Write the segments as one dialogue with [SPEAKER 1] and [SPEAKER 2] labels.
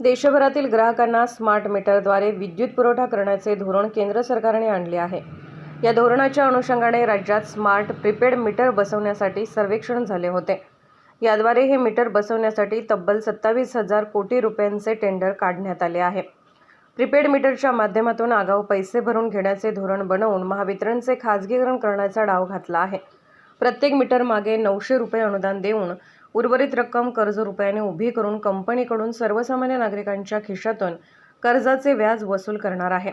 [SPEAKER 1] देशभरातील ग्राहकांना स्मार्ट मीटरद्वारे विद्युत पुरवठा करण्याचे धोरण केंद्र सरकारने आणले आहे. या धोरणाच्या अनुषंगाने राज्यात स्मार्ट प्रीपेड मीटर बसवण्यासाठी सर्वेक्षण झाले होते. याद्वारे हे मीटर बसवण्यासाठी तब्बल सत्तावीस हजार कोटी रुपयांचे टेंडर काढण्यात आले आहे. प्रीपेड मीटरच्या माध्यमातून आगाऊ पैसे भरून घेण्याचे धोरण बनवून महावितरणचे खाजगीकरण करण्याचा डाव घातला आहे. प्रत्येक मीटर मागे नऊशे रुपये अनुदान देऊन उर्वरित रक्कम कर्ज रुपयाने उभी करून कंपनीकडून सर्वसामान्य नागरिकांच्या खिशातून कर्जाचे व्याज वसूल करणार आहे.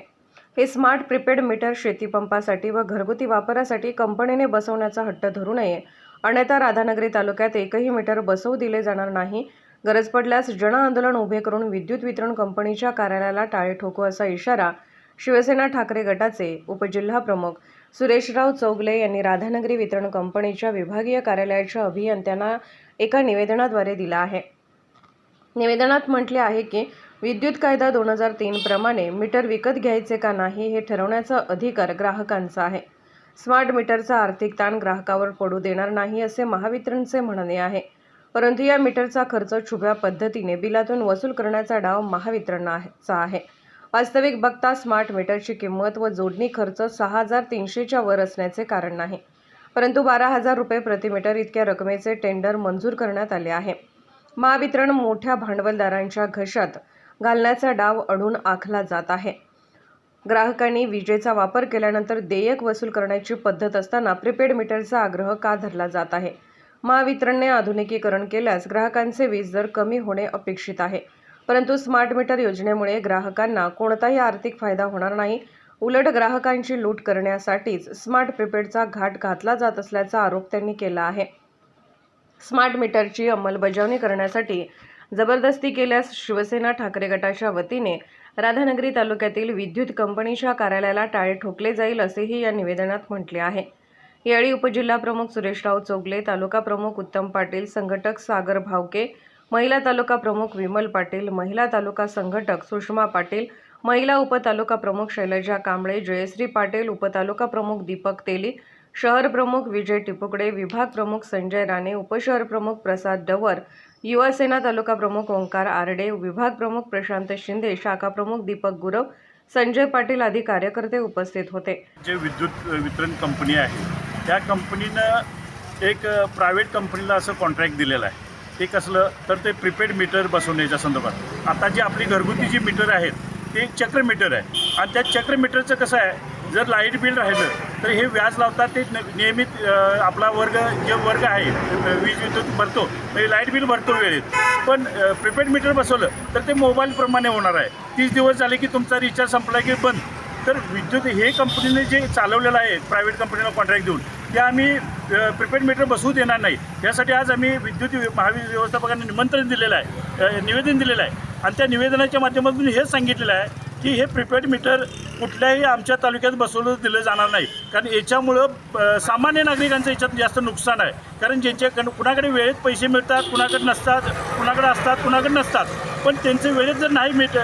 [SPEAKER 1] हे स्मार्ट प्रीपेड मीटर शेतीपंपासाठी व घरगुती वापरासाठी कंपनीने बसवण्याचा हट्ट धरू नये. अन्यथा राधानगरी तालुक्यात एकही मीटर बसवू दिले जाणार नाही. गरज पडल्यास जन आंदोलन उभे करून विद्युत वितरण कंपनीच्या कार्यालयाला टाळे ठोकू असा इशारा शिवसेना ठाकरे गटाचे उपजिल्हा प्रमुख सुरेशराव चौगले यांनी राधानगरी वितरण कंपनीच्या विभागीय कार्यालयाच्या अभियंत्यांना एका निवेदनाद्वारे दिला आहे. निवेदनात म्हटले आहे की विद्युत कायदा दोन हजार तीनप्रमाणे मीटर विकत घ्यायचे का नाही हे ठरवण्याचा अधिकार ग्राहकांचा आहे. स्मार्ट मीटरचा आर्थिक ताण ग्राहकावर पडू देणार नाही असे महावितरणचे म्हणणे आहे. परंतु या मीटरचा खर्च छुप्या पद्धतीने बिलातून वसूल करण्याचा डाव महावितरणाचा आहे. वास्तविक बघता स्मार्ट मीटरची किंमत व जोडणी खर्च सहा हजार तीनशेच्या वर असण्याचे कारण नाही. परंतु बारा हजार रुपये प्रतिमीटर इतक्या रकमेचे टेंडर मंजूर करण्यात आले आहे. महावितरण मोठ्या भांडवलदारांच्या घशात घालण्याचा डाव अडून आखला जात आहे. ग्राहकांनी विजेचा वापर केल्यानंतर देयक वसूल करण्याची पद्धत असताना प्रीपेड मीटरचा आग्रह का धरला जात आहे? महावितरणने आधुनिकीकरण केल्यास ग्राहकांचे वीज दर कमी होणे अपेक्षित आहे. परंतु स्मार्ट मीटर योजनेमुळे ग्राहकांना कोणताही आर्थिक फायदा होणार नाही. उलट ग्राहकांची लूट करण्यासाठीच स्मार्ट प्रिपेडचा घाट घातला जात असल्याचा आरोप त्यांनी केला आहे. स्मार्ट मीटरची अंमलबजावणी करण्यासाठी जबरदस्ती केल्यास शिवसेना ठाकरे गटाच्या वतीने राधानगरी तालुक्यातील विद्युत कंपनीच्या कार्यालयाला टाळे ठोकले जाईल असेही या निवेदनात म्हटले आहे. यावेळी उपजिल्हा प्रमुख सुरेशराव चोगले तालुका प्रमुख उत्तम पाटील संघटक सागर भावके महिला तालुका प्रमुख विमल पाटील महिला तालुका संघटक सुषमा पाटील महिला उपतालुका प्रमुख शैलजा कांबळे जयश्री पाटील उपतालुका प्रमुख दीपक तेली शहर प्रमुख विजय टिपुकडे विभाग प्रमुख संजय राणे उपशहर प्रमुख प्रसाद डवर युवासेना तालुका प्रमुख ओंकार आरडे विभाग प्रमुख प्रशांत शिंदे शाखा प्रमुख दीपक गुरव संजय पाटील आदी कार्यकर्ते उपस्थित होते.
[SPEAKER 2] जे विद्युत वितरण कंपनी आहे त्या कंपनीनं एक प्रायव्हेट कंपनीला असं कॉन्ट्रॅक्ट दिलेलं आहे. ते कसलं तर ते प्रिपेड मीटर बसवण्याच्या संदर्भात. आता जी आपली घरगुती जी मीटर आहेत ते एक चक्र मीटर आहे. आणि त्या चक्र मीटरचं कसं आहे जर लाइट बिल राहिलं तर हे व्याज लावतात ते न- नियमित आपला वर्ग जे वर्ग आहे वीज विद्युत भरतो म्हणजे लाइट बिल भरतो वेळेत. पण प्रिपेड मीटर बसवलं तर ते मोबाईलप्रमाणे होणार आहे. तीस दिवस झाले की तुमचा रिचार्ज संपला की बंद. तर विद्युत हे कंपनीने जे चालवलेलं आहे प्रायव्हेट कंपनीला कॉन्ट्रॅक्ट देऊन ते आम्ही प्रिपेड मीटर बसवू देणार नाही. यासाठी आज आम्ही विद्युत महावीज व्यवस्थापकांना निमंत्रण दिलेलं आहे. निवेदन दिलेलं आहे. आणि त्या निवेदनाच्या माध्यमातून हेच सांगितलेलं आहे की हे प्रिपेड मीटर कुठल्याही आमच्या तालुक्यात बसवलं दिलं जाणार नाही. कारण याच्यामुळं सामान्य नागरिकांचं याच्यात जास्त नुकसान आहे. कारण ज्यांच्याकडं कुणाकडे वेळेत पैसे मिळतात कुणाकडे नसतात कुणाकडे असतात कुणाकडे नसतात. पण त्यांचं वेळेत जर नाही मिट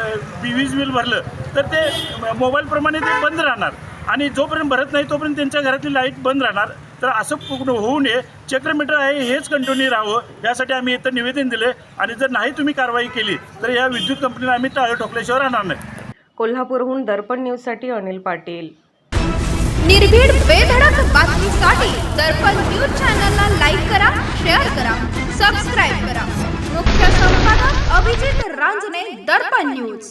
[SPEAKER 2] वीज बिल भरलं तर ते मोबाईलप्रमाणे ते बंद राहणार. आणि जोपर्यंत भरत नाही तोपर्यंत त्यांच्या घरातली लाइट बंद राहणार. तर असं पूर्ण होऊ नये. चक्रमीटर आहे हेच कंटिन्यू राहावं. यासाठी आम्ही इथं निवेदन दिले आणि जर नाही तुम्ही कारवाई केली तर या विद्युत कंपनीला आम्ही टाळे ठोकल्याशिवाय राहणार नाही.
[SPEAKER 1] कोल्हापूरहून दर्पण न्यूजसाठी अनिल पाटील.
[SPEAKER 3] निर्भीड बेधडक बातमीसाठी दर्पण न्यूज चॅनलला लाईक करा शेअर करा सबस्क्राईब करा. मुख्य संपादक अभिजित रांजणे दर्पण न्यूज.